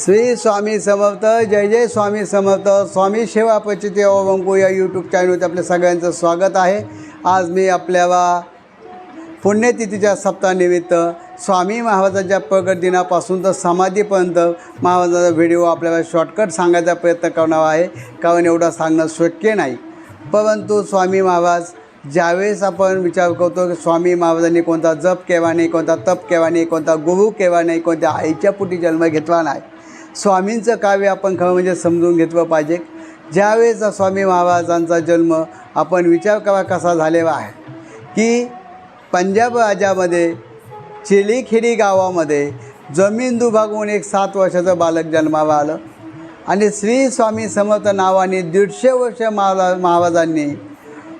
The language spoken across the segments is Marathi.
श्री स्वामी समर्थ जय जय स्वामी समर्थ. स्वामी सेवा पचिते अवंकू या यूट्यूब चॅनलवरती आपल्या सगळ्यांचं स्वागत आहे. आज मी आपल्याला पुण्यतिथीच्या सप्ताहानिमित्त स्वामी महाराजांच्या प्रगट दिनापासून तर समाधीपर्यंत महाराजांचा व्हिडिओ आपल्याला शॉर्टकट सांगायचा प्रयत्न करणार आहे. कारण एवढं सांगणं शक्य नाही. परंतु स्वामी महाराज ज्यावेळेस आपण विचार करतो की स्वामी महाराजांनी कोणता जप केला नाही कोणता तप केला नाही कोणता गुरु केला नाही कोणत्या आईच्या पोटी जन्म घेतला नाही स्वामींचं काव्य आपण खरं म्हणजे समजून घेतलं पाहिजे. ज्यावेळेचा स्वामी महाराजांचा जन्म आपण विचार करा कसा झालेला आहे. की पंजाब राज्यामध्ये चिलीखेडी गावामध्ये जमीन दुभागून एक सात वर्षाचं बालक जन्माला आलं. आणि श्री स्वामी समर्थ नावाने दीडशे वर्ष महारा महाराजांनी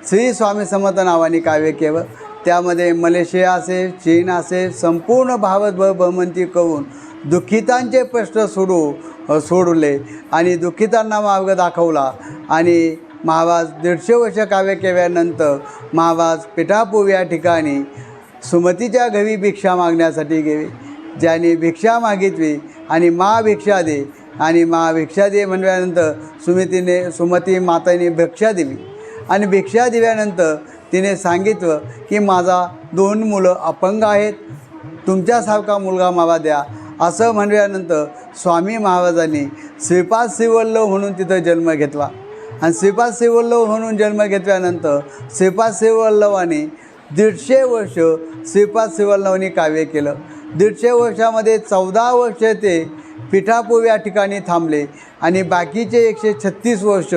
श्री स्वामी समर्थ नावाने काव्य केलं. त्यामध्ये मलेशिया असेल चीन असेल संपूर्ण भारतभर भ्रमंती करून दुःखितांचे प्रश्न सोडू सोडवले आणि दुःखितांना मार्ग दाखवला आणि महाराज दीडशे वर्ष काव्य केल्यानंतर महाराज पिठापूर या ठिकाणी सुमतीच्या घरी भिक्षा मागण्यासाठी गेले. ज्याने भिक्षा मागितली आणि मा भिक्षा दे आणि मा भिक्षा दे म्हणल्यानंतर सुमतीने सुमती माताने भिक्षा दिली. आणि भिक्षा दिल्यानंतर तिने सांगितलं की माझा दोन मुलं अपंग आहेत. तुमच्यासारखा मुलगा मला द्या. असं म्हणल्यानंतर स्वामी महाराजांनी श्रीपाद श्रीवल्लभ म्हणून तिथं जन्म घेतला. आणि श्रीपाद श्रीवल्लभ म्हणून जन्म घेतल्यानंतर श्रीपाद श्रीवल्लभाने दीडशे वर्ष श्रीपाद श्रीवल्लभांनी काव्य केलं. दीडशे वर्षामध्ये चौदा वर्ष ते पिठापूर या ठिकाणी थांबले आणि बाकीचे एकशे छत्तीस वर्ष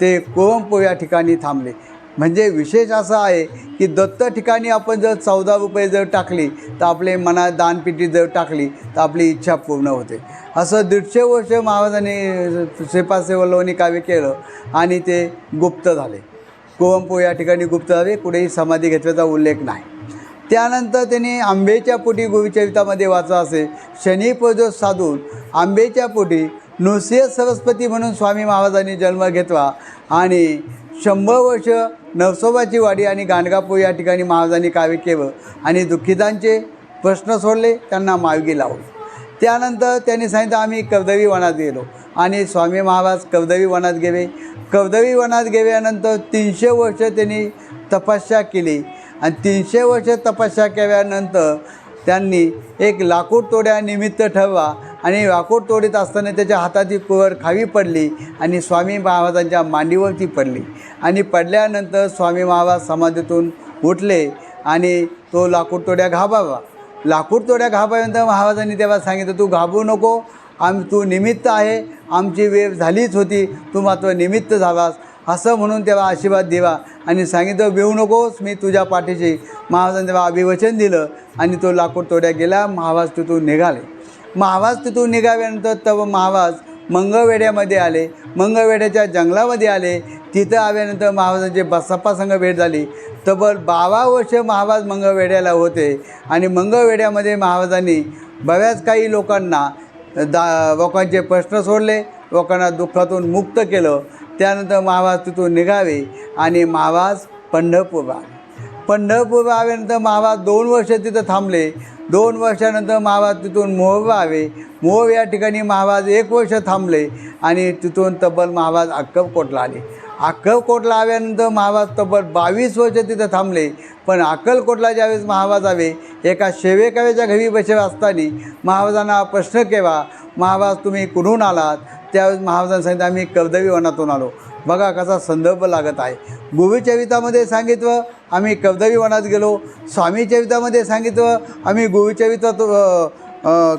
ते कोळंपूर या ठिकाणी थांबले. म्हणजे विशेष असं आहे की दत्त ठिकाणी आपण जर चौदा रुपये जर टाकली तर आपले मनात दानपेटी जर टाकली तर आपली इच्छा पूर्ण होते. असं दीडशे वर्ष महाराजांनी सेपासेवल्लोनी काव्य केलं आणि ते गुप्त झाले. कोवंपू या ठिकाणी गुप्त झाले कुठेही समाधी घेतल्याचा उल्लेख नाही. त्यानंतर त्यांनी आंबेच्या पोटी गुरुचरितामध्ये वाचा असे शनी प्रजोत साधून आंबेच्या पोटी नृसिंह सरस्वती म्हणून स्वामी महाराजांनी जन्म घेतला आणि शंभर वर्ष नवसोबाची वाडी आणि गाणगापूर या ठिकाणी महाराजांनी काव्य केलं आणि दुःखितांचे प्रश्न सोडले त्यांना मार्गी लावले. त्यानंतर त्यांनी सांगितलं आम्ही कवदवी वनात गेलो आणि स्वामी महाराज कवदवी वनात गेले. कवदवी वनात गेल्यानंतर तीनशे वर्ष त्यांनी तपस्या केली आणि तीनशे वर्ष तपस्या केल्यानंतर त्यांनी एक लाकूड तोड्यानिमित्त ठरवा आणि लाकूड तोडीत असताना त्याच्या हाताची कुवर खावी पडली आणि स्वामी महाराजांच्या मांडीवरती पडली. आणि पडल्यानंतर स्वामी महाराज समाधीतून उठले आणि तो लाकूड तोड्या घाबावा. लाकूड तोड्या घाबरल्यानंतर महाराजांनी तेव्हा सांगितलं तू घाबरू नको आम तू निमित्त आहे आमची वेळ झालीच होती तू मात्र निमित्त झालास. असं म्हणून तेव्हा आशीर्वाद देवा आणि सांगितलं भिवू नकोस मी तुझ्या पाठीशी. महाराजांनी तेव्हा अभिवचन दिलं आणि तो लाकूड तोड्या गेला. महाराज तिथून निघाले. महाराज तिथून निघाल्यानंतर तव महाराज मंगळवेढ्यामध्ये आले. मंगळवेढ्याच्या जंगलामध्ये आले. तिथं आल्यानंतर महाराजांचे बसप्पा संघ भेट झाली. तब्बल बारा वर्ष महाराज मंगळवेढ्याला होते. आणि मंगळवेढ्यामध्ये महाराजांनी बऱ्याच काही लोकांना दा लोकांचे प्रश्न सोडले. लोकांना दुःखातून मुक्त केलं. त्यानंतर महाराज तिथून निघावे आणि महाराज पंढरपूरला आले. पंढरपूर आल्यानंतर महाराज दोन वर्ष तिथं थांबले. दोन वर्षानंतर महाराज तिथून मोहबा आवे मोहब या ठिकाणी महाराज एक वर्ष थांबले आणि तिथून तब्बल महाराज अक्कलकोटला आले. अक्कलकोटला आल्यानंतर महाराज तब्बल बावीस वर्ष तिथं थांबले. पण अक्कलकोटला ज्यावेळेस महाराज आवे एका शेवेकाव्याच्या घरी बसे असताना महाराजांना प्रश्न केला महाराज तुम्ही कुठून आलात? त्यावेळेस महाराजांनी सांगितलं आम्ही कर्दवी वनातून आलो. बघा कसा संदर्भ लागत आहे. गुरुचरितामध्ये सांगितलं आम्ही कवदवी वनात गेलो. स्वामी चरितामध्ये सांगितलं आम्ही गुरुचरितात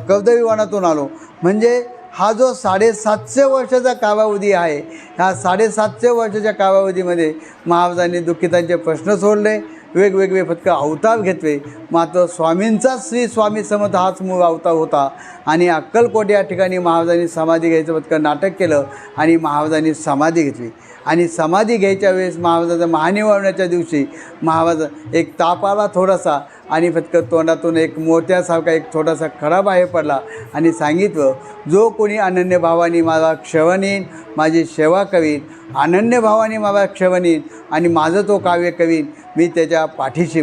कवदवी वनातून आलो. म्हणजे हा जो साडेसातशे वर्षाचा कालावधी आहे ह्या साडेसातशे वर्षाच्या कालावधीमध्ये महाराजांनी दुःखितांचे प्रश्न सोडले. वेगवेगळे फक्त अवतार घेतले. मात्र स्वामींचाच श्री स्वामी समर्थ हाच मूळ अवतार होता. आणि अक्कलकोट या ठिकाणी महाराजांनी समाधी घ्यायचं फक्त नाटक केलं आणि महाराजांनी समाधी घेतली. आणि समाधी घ्यायच्या वेळेस महाराजाचं महानिवारण्याच्या दिवशी महाराज एक ताप आला थोडासा आणि फक्त तोंडातून एक मोत्यासारखा एक थोडासा खडा बाहेर पडला. आणि सांगितलं जो कोणी अनन्य भावानी माझा क्षवणीन माझी सेवा कवीन अनन्य भावानी माझा क्षवणीन आणि माझं तो काव्य कवीन मी त्याच्या पाठीशी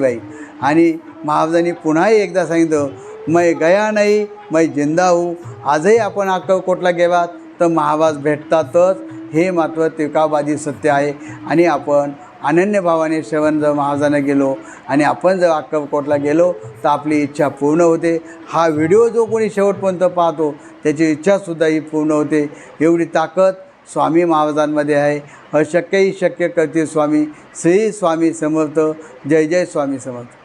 आणि महाराजांनी पुन्हाही एकदा सांगितलं मै गया नाही मै जिंदा हो. आजही आपण अक्कलकोटला गेलात तर महाबाज भेटतातच. हे मात्र तिकाबाजी सत्य आहे आणि आपण अनन्य भावाने श्रवण जर महाराजांना गेलो आणि आपण जर अक्कलकोटला गेलो तर आपली इच्छा पूर्ण होते. हा व्हिडिओ जो कोणी शेवटपर्यंत पाहतो त्याची इच्छासुद्धा ही पूर्ण होते. एवढी ताकद स्वामी महाराजांमध्ये आहे. अशक्यही शक्य करते स्वामी. श्री स्वामी समर्थ. जय जय स्वामी समर्थ.